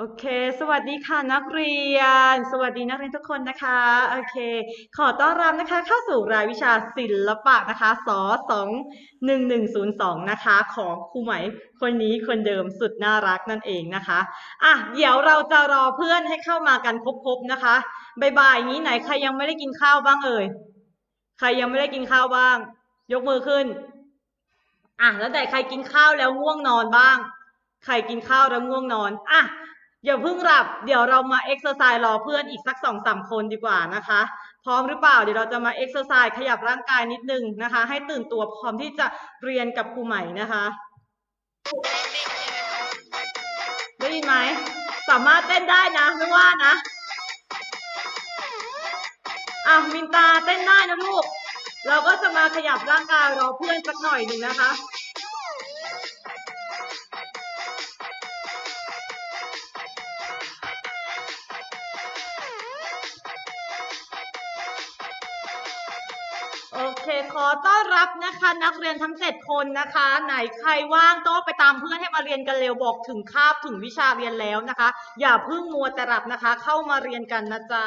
โอเค สวัสดีค่ะนักเรียน สวัสดีนักเรียนทุกคนนะคะ โอเค ขอต้อนรับนะคะเข้าสู่รายวิชาศิลปะนะคะสสองหนึ่งหนึ่งศูนย์สองนะคะ ของครูไหมคนนี้คนเดิมสุดน่ารักนั่นเองนะคะ อะ เดี๋ยวเราจะรอเพื่อนให้เข้ามากันครบๆนะคะบ่ายๆนี้ไหนใครยังไม่ได้กินข้าวบ้างเอ่ย ใครยังไม่ได้กินข้าวบ้าง ยกมือขึ้น อะ แล้วแต่ใครกินข้าวแล้วง่วงนอนบ้าง ใครกินข้าวแล้วง่วงนอน อะ อย่าเพิ่งหลับ เดี๋ยวเรามาเอ็กซ์เซร์ไซส์รอเพื่อนอีกสักสองสามคนดีกว่านะคะ พร้อมหรือเปล่า เดี๋ยวเราจะมาเอ็กซ์เซอร์ไซส์ขยับร่างกายนิดนึงนะคะ ให้ตื่นตัวพร้อมที่จะเรียนกับครูใหม่นะคะ ได้ยินไหม สามารถเต้นได้นะ ไม่ว่านะ อะมินตาเต้นได้นะลูก เราก็จะมาขยับร่างกายรอเพื่อนสักหน่อยหนึ่งนะคะ อเคขอต้อนรับนะคะนักเรียนทั้งเจ็ดคนนะคะ ไหนใครว่างต้องไปตามเพื่อนให้มาเรียนกันเร็วบอกถึงคาบถึงวิชาเรียนแล้วนะคะ อย่าเพิ่งมัวแต่หลับนะคะ เข้ามาเรียนกันนะจ๊ะ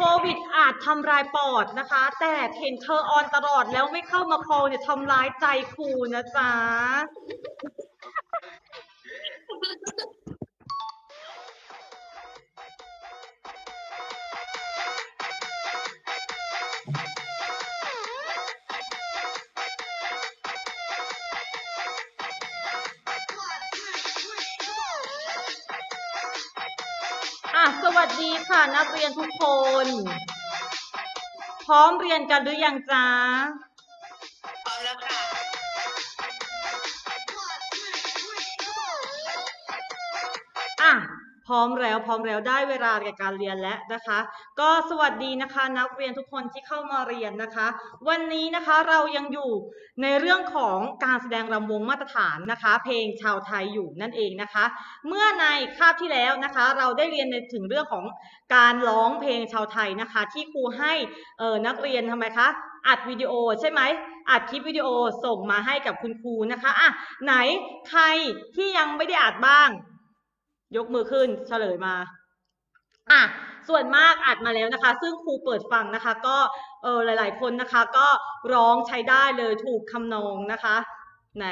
โควิดอาจทำลายปอดนะคะ แต่เห็นเธอออนตลอดแล้วไม่เข้ามาคอเนี่ยทำร้ายใจครูนะจ๊ะ สวัสดีค่ะ นักเรียนทุกคน พร้อมเรียนกันหรือยังจ๊ะพร้อมแล้วค่ะ อะ พร้อมแล้วพร้อมแล้วได้เวลาแก่การเรียนแล้วนะคะ ก็สวัสดีนะคะนักเรียนทุกคนที่เข้ามาเรียนนะคะ วันนี้นะคะเรายังอยู่ในเรื่องของการแสดงรำวงมาตรฐานนะคะ เพลงชาวไทยอยู่นั่นเองนะคะ เมื่อในคาบที่แล้วนะคะ เราได้เรียนในถึงเรื่องของการร้องเพลงชาวไทยนะคะ ที่ครูให้เออนักเรียนทำไมคะอัดวิดีโอใช่ไหมอัดคลิปวิดีโอส่งมาให้กับคุณครูนะคะอะไหนใครที่ยังไม่ได้อัดบ้าง ยกมือขึ้นเฉลยมาอะ ส่วนมากอัดมาแล้วนะคะ ซึ่งครูเปิดฟังนะคะ ก็เออหลาย ๆ คนนะคะ ก็ร้องใช้ได้เลยถูกคำนองนะคะ ไหน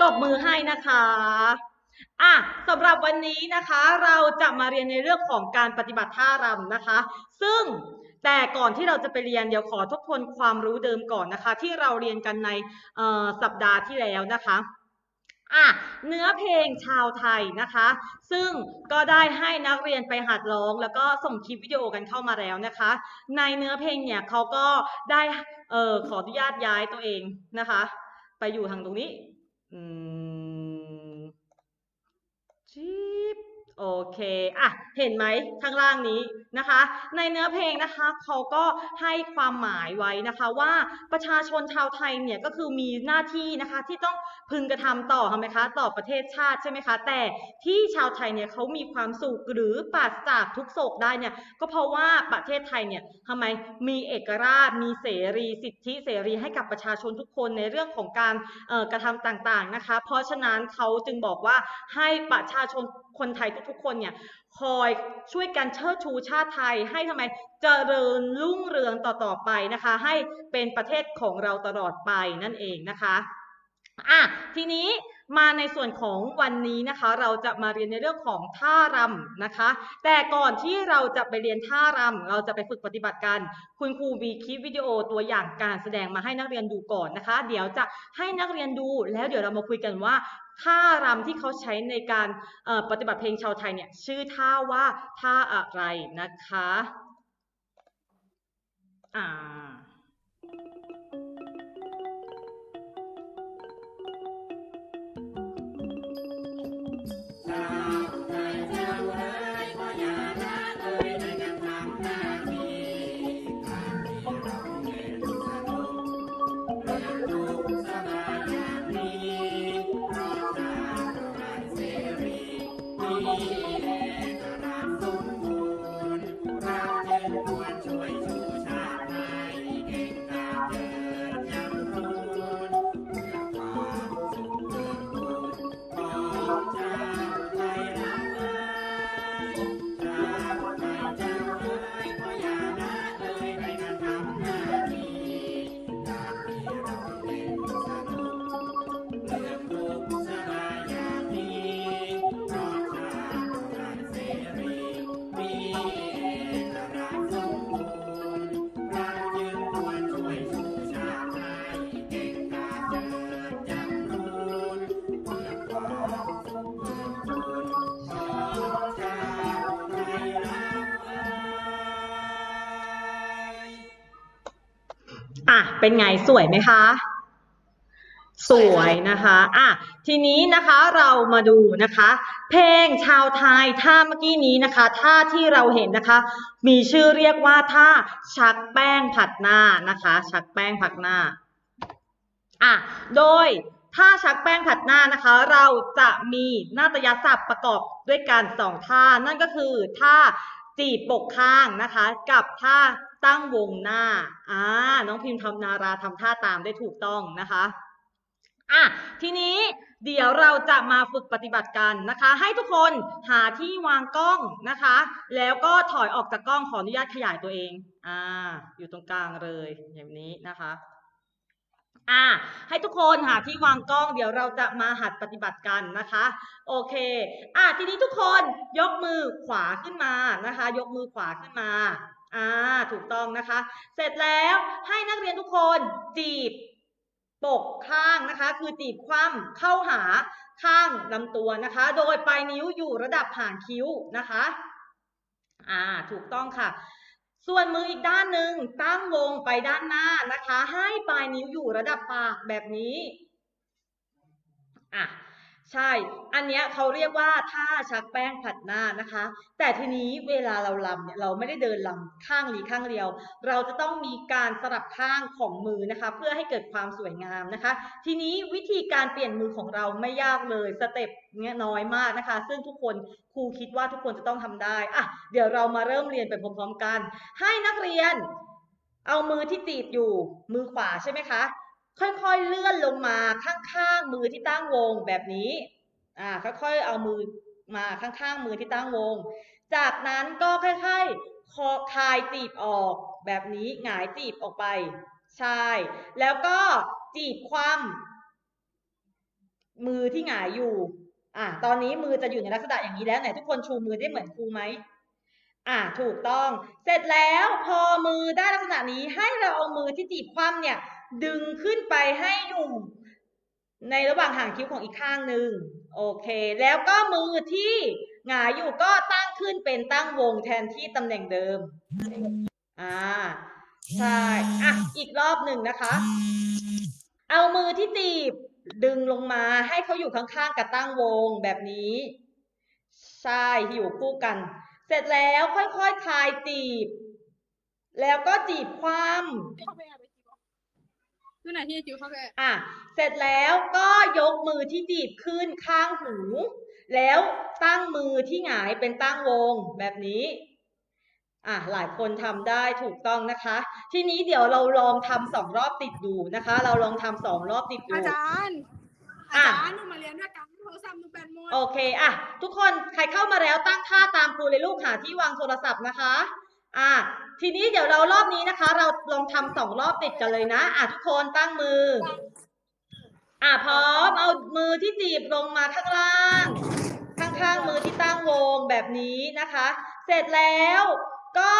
ตบมือให้นะคะอะสำหรับวันนี้นะคะเราจะมาเรียนในเรื่องของการปฏิบัติท่ารำนะคะ ซึ่งแต่ก่อนที่เราจะไปเรียนเดี๋ยวขอทบทวนความรู้เดิมก่อนนะคะ ที่เราเรียนกันในสัปดาห์ที่แล้วนะคะ อะเนื้อเพลงชาวไทยนะคะ ซึ่งก็ได้ให้นักเรียนไปหัดร้อง แล้วก็ส่งคลิปวิดีโอกันเข้ามาแล้วนะคะ ในเนื้อเพลงเนี่ยเขาก็ได้เออขออนุญาตย้ายตัวเองนะคะ ไปอยู่ทางตรงนี้อืมจิ๊บ โอเคอะเห็นไหมข้างล่างนี้นะคะ ในเนื้อเพลงนะคะเขาก็ให้ความหมายไว้นะคะว่าประชาชนชาวไทยเนี่ยก็คือมีหน้าที่นะคะที่ต้องพึงกระทำต่อทำไมคะต่อประเทศชาติใช่ไหมคะ แต่ที่ชาวไทยเนี่ยเขามีความสุขหรือปราศจากทุกโศกได้เนี่ยก็เพราะว่าประเทศไทยเนี่ยทำไมมีเอกราชมีเสรีสิทธิเสรีให้กับประชาชนทุกคนในเรื่องของการกระทำต่างๆนะคะ เพราะฉะนั้นเขาจึงบอกว่าให้ประชาชนคนไทยทุกๆคนเนี่ยคอยช่วยกันเชิดชูชาติไทย ให้ทำไมเจริญรุ่งเรืองต่อๆไปนะคะ ให้เป็นประเทศของเราตลอดไปนั่นเองนะคะอะทีนี้มาในส่วนของวันนี้นะคะ เราจะมาเรียนในเรื่องของท่ารำนะคะ แต่ก่อนที่เราจะไปเรียนท่ารำเราจะไปฝึกปฏิบัติกันคุณครูมีคลิปวิดีโอตัวอย่างการแสดงมาให้นักเรียนดูก่อนนะคะ เดี๋ยวจะให้นักเรียนดูแล้วเดี๋ยวเรามาคุยกันว่า ท่ารำที่เขาใช้ในการปฏิบัติเพลงชาวไทยเนี่ยชื่อท่าว่าท่าอะไรนะคะอ่า เป็นไงสวยไหมคะ สวยนะคะอะทีนี้นะคะเรามาดูนะคะ เพลงชาวไทยท่าเมื่อกี้นี้นะคะท่าที่เราเห็นนะคะ มีชื่อเรียกว่าท่าชักแป้งผัดหน้านะคะ ชักแป้งผัดหน้าอะโดยท่าชักแป้งผัดหน้านะคะ เราจะมีนาฏยศัพท์ประกอบด้วยกันสองท่า นั่นก็คือท่าจีบปกข้างนะคะ กับท่า ตั้งวงหน้าอ่าน้องพิมพ์ทำนาราทำท่าตามได้ถูกต้องนะคะอะทีนี้เดี๋ยวเราจะมาฝึกปฏิบัติกันนะคะ ให้ทุกคนหาที่วางกล้องนะคะ แล้วก็ถอยออกจากกล้องขออนุญาตขยายตัวเองอ่าอยู่ตรงกลางเลยอย่างนี้นะคะอ่าให้ทุกคนหาที่วางกล้อง เดี๋ยวเราจะมาหัดปฏิบัติกันนะคะ โอเคอะทีนี้ทุกคนยกมือขวาขึ้นมานะคะ ยกมือขวาขึ้นมา อ่าถูกต้องนะคะ เสร็จแล้วให้นักเรียนทุกคนจีบปกข้างนะคะ คือจีบคว่ำเข้าหาข้างลำตัวนะคะ โดยปลายนิ้วอยู่ระดับห่างคิ้วนะคะอ่าถูกต้องค่ะ ส่วนมืออีกด้านหนึ่งตั้งวงไปด้านหน้านะคะ ให้ปลายนิ้วอยู่ระดับปากแบบนี้อะ ใช่ อันเนี้ยเขาเรียกว่าท่าชักแป้งผัดหน้านะคะ แต่ทีนี้เวลาเราลำเนี่ยเราไม่ได้เดินลำข้างหลีข้างเดียว เราจะต้องมีการสลับข้างของมือนะคะ เพื่อให้เกิดความสวยงามนะคะ ทีนี้วิธีการเปลี่ยนมือของเราไม่ยากเลยสเต็ปเนี้ยน้อยมากนะคะ ซึ่งทุกคนครูคิดว่าทุกคนจะต้องทำได้อะเดี๋ยวเรามาเริ่มเรียนไปพร้อมๆกัน ให้นักเรียน เอามือที่จีบอยู่มือขวาใช่ไหมคะ ค่อยๆเลื่อนลงมาข้างๆมือที่ตั้งวงแบบนี้อ่าค่อยๆเอามือมาข้างๆมือที่ตั้งวง จากนั้นก็ค่อยๆคอคายจีบออกแบบนี้หงายจีบออกไป ใช่ แล้วก็จีบคว่ำมือที่หงายอยู่อ่าตอนนี้มือจะอยู่ในลักษณะอย่างนี้แล้วไหนทุกคนชูมือได้เหมือนครูไหม อ่าถูกต้อง เสร็จแล้วพอมือได้ลักษณะนี้ให้เราเอามือที่จีบคว่ำเนี่ย ดึงขึ้นไปให้อยู่ในระหว่างห่างคิ้วของอีกข้างหนึ่งโอเค แล้วก็มือที่หงายอยู่ก็ตั้งขึ้นเป็นตั้งวงแทนที่ตำแหน่งเดิม อ่า ใช่ อะ อีกรอบหนึ่งนะคะ เอามือที่จีบดึงลงมาให้เขาอยู่ข้างๆกับตั้งวงแบบนี้ ใช่ อยู่คู่กัน เสร็จแล้วค่อยๆคคลายจีบ แล้วก็จีบคว่ำเข้าไปแอบไปจิ๋วดูไหนที่จิ๋วเข้าไปแอบอะ เสร็จแล้วก็ยกมือที่จีบขึ้นข้างหู แล้วตั้งมือที่หงายเป็นตั้งวงแบบนี้ อะ หลายคนทำได้ถูกต้องนะคะ ทีนี้เดี๋ยวเราลองทำสองรอบติดดูนะคะ เราลองทำสองรอบติดดูอาจารย์อะอาจารย์หนูมาเรียนด้วยกัน โอเคอะทุกคนใครเข้ามาแล้วตั้งท่าตามครูเลยลูกหาที่วางโทรศัพท์นะคะอะทีนี้เดี๋ยวเรารอบนี้นะคะ เราลองทำสองรอบติดกันเลยนะอะทุกคนตั้งมืออะพร้อมเอามือที่จีบลงมาข้างล่าง ข้างๆมือที่ตั้งวงแบบนี้นะคะ เสร็จแล้วก็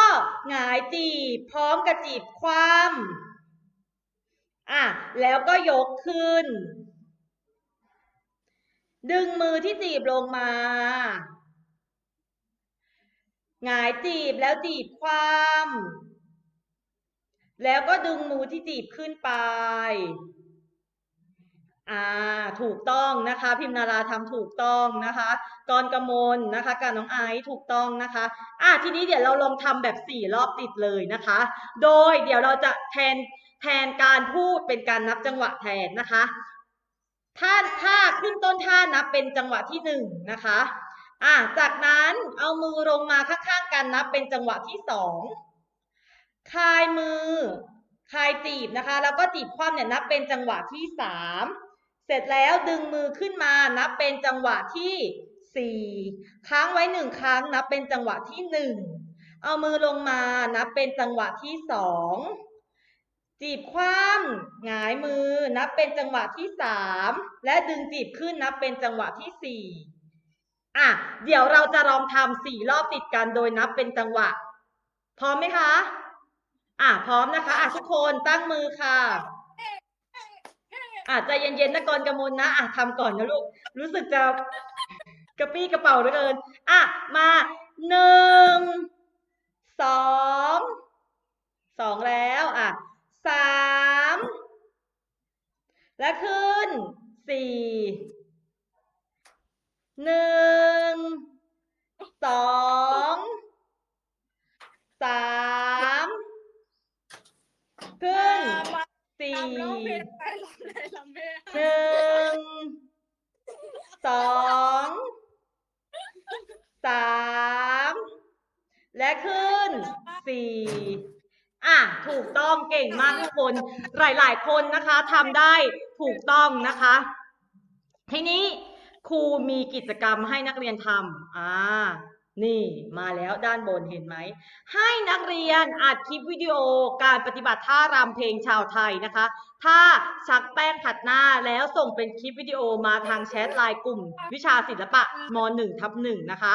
หงายจีบพร้อมกับจีบคว่ำอะแล้วก็ยกขึ้น ดึงมือที่จีบลงมา หงายจีบแล้วจีบคว่ำแล้วก็ดึงมือที่จีบขึ้นไป อ่า ถูกต้องนะคะ พิมนาราทำถูกต้องนะคะกรกมลนะคะกับน้องไอซ์ถูกต้องนะคะ อะทีนี้เดี๋ยวเราลองทำแบบสี่รอบติดเลยนะคะ โดยเดี๋ยวเราจะแทนแทนการพูดเป็นการนับจังหวะแทนนะคะ ถ้าถ้าขึ้นต้นท่านับเป็นจังหวะที่หนึ่งนะคะอะจากนั้นเอามือลงมาข้างๆกันนับเป็นจังหวะที่สองคลายมือคลายจีบนะคะ แล้วก็จีบคว่ำเนี่ยนับเป็นจังหวะที่สามเสร็จแล้วดึงมือขึ้นมานับเป็นจังหวะที่สี่ค้างไว้หนึ่งครั้งนับเป็นจังหวะที่หนึ่งเอามือลงมานับเป็นจังหวะที่สอง จีบคว่ำหงายมือนับเป็นจังหวะที่สามและดึงจีบขึ้นนับเป็นจังหวะที่สี่อะเดี๋ยวเราจะลองทำสี่รอบติดกันโดยนับเป็นจังหวะ พร้อมไหมคะ อะพร้อมนะคะอะทุกคนตั้งมือค่ะอะใจเย็นๆนะกรกมลนะอะทำก่อนนะลูกรู้สึกจะกระปี้กระเป๋าเหลือเกินอะมาหนึ่งสองสองแล้วอะ สามและขึ้นสี่หนึ่งสองสามขึ้นสี่หนึ่งสองสามและขึ้นสี่ อะถูกต้องเก่งมากทุกคน หลาย ๆ คนนะคะทำได้ถูกต้องนะคะ ทีนี้ครูมีกิจกรรมให้นักเรียนทำอ่า นี่มาแล้วด้านบนเห็นไหม ให้นักเรียนอัดคลิปวิดีโอการปฏิบัติท่ารำเพลงชาวไทยนะคะ ถ้าชักแป้งผัดหน้าแล้วส่งเป็นคลิปวิดีโอมาทางแชทไลน์กลุ่ม วิชาศิลปะม .1 ทับ1นะคะ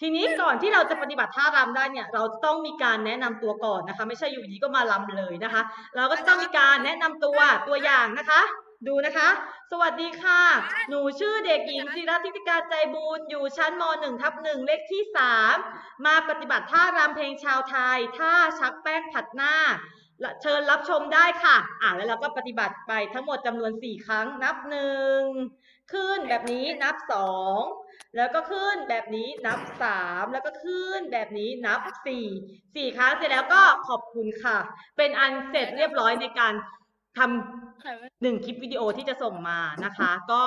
ทีนี้ก่อนที่เราจะปฏิบัติท่ารำได้เนี่ย เราต้องมีการแนะนำตัวก่อนนะคะ ไม่ใช่อยู่ดีก็มาลำเลยนะคะ เราก็ต้องมีการแนะนำตัวตัวอย่างนะคะ ดูนะคะ สวัสดีค่ะ หนูชื่อเด็กหญิงจิรทิติการใจบุญ อยู่ชั้นม .1 ทับ1เลขที่ 3 มาปฏิบัติท่ารำเพลงชาวไทย ท่าชักแป้งผัดหน้า เชิญรับชมได้ค่ะ อ่าแล้วเราก็ปฏิบัติไปทั้งหมดจำนวน 4 ครั้ง นับหนึ่ง ขึ้นแบบนี้นับสองแล้วก็ขึ้นแบบนี้นับสามแล้วก็ขึ้นแบบนี้นับสี่สี่ครั้งเสร็จแล้วก็ขอบคุณค่ะ เป็นอันเสร็จเรียบร้อยในการ ทำหนึ่งคลิปวิดีโอที่จะส่งมานะคะ ก็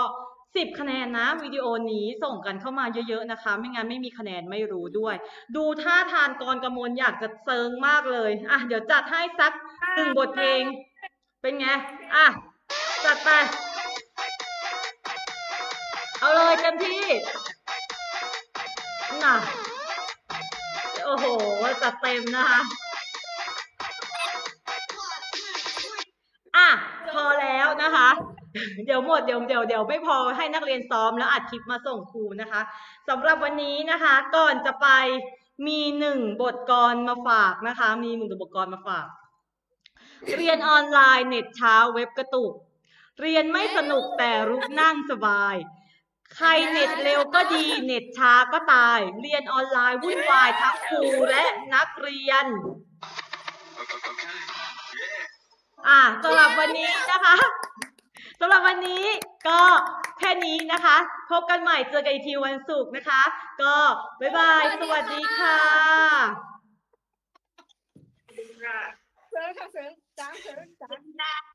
สิบคะแนนนะวิดีโอนี้ส่งกันเข้ามาเยอะๆนะคะ ไม่งั้นไม่มีคะแนนไม่รู้ด้วย ดูท่าทานกรกมลอยากจะเซิงมากเลยอะเดี๋ยวจัดให้สักหนึ่งบทเพลง เป็นไงอะจัดไป เอาเลยเต็มที่น่ะโอ้โหจัดเต็มนะคะอะ เดี๋ยวหมดเดี๋ยวเดี๋ยวเดี๋ยวไม่พอให้นักเรียนซ้อมแล้วอัดคลิปมาส่งครูนะคะสำหรับวันนี้นะคะ ก่อนจะไปมีหนึ่งบทกรมาฝากนะคะ มีหนึ่งบทกรมาฝาก เรียนออนไลน์เน็ตช้าเว็บกระตุก เรียนไม่สนุกแต่รุกนั่งสบาย ใครเน็ตเร็วก็ดีเน็ตช้าก็ตาย เรียนออนไลน์วุ่นวายทั้งครูและนักเรียนอะสำหรับวันนี้นะคะ สำหรับวันนี้ก็แค่นี้นะคะ พบกันใหม่เจอกันอีกทีวันศุกร์นะคะ ก็บ๊ายบาย สวัสดีค่ะเสริมค่ะเสริมจ้าเสริมจ้า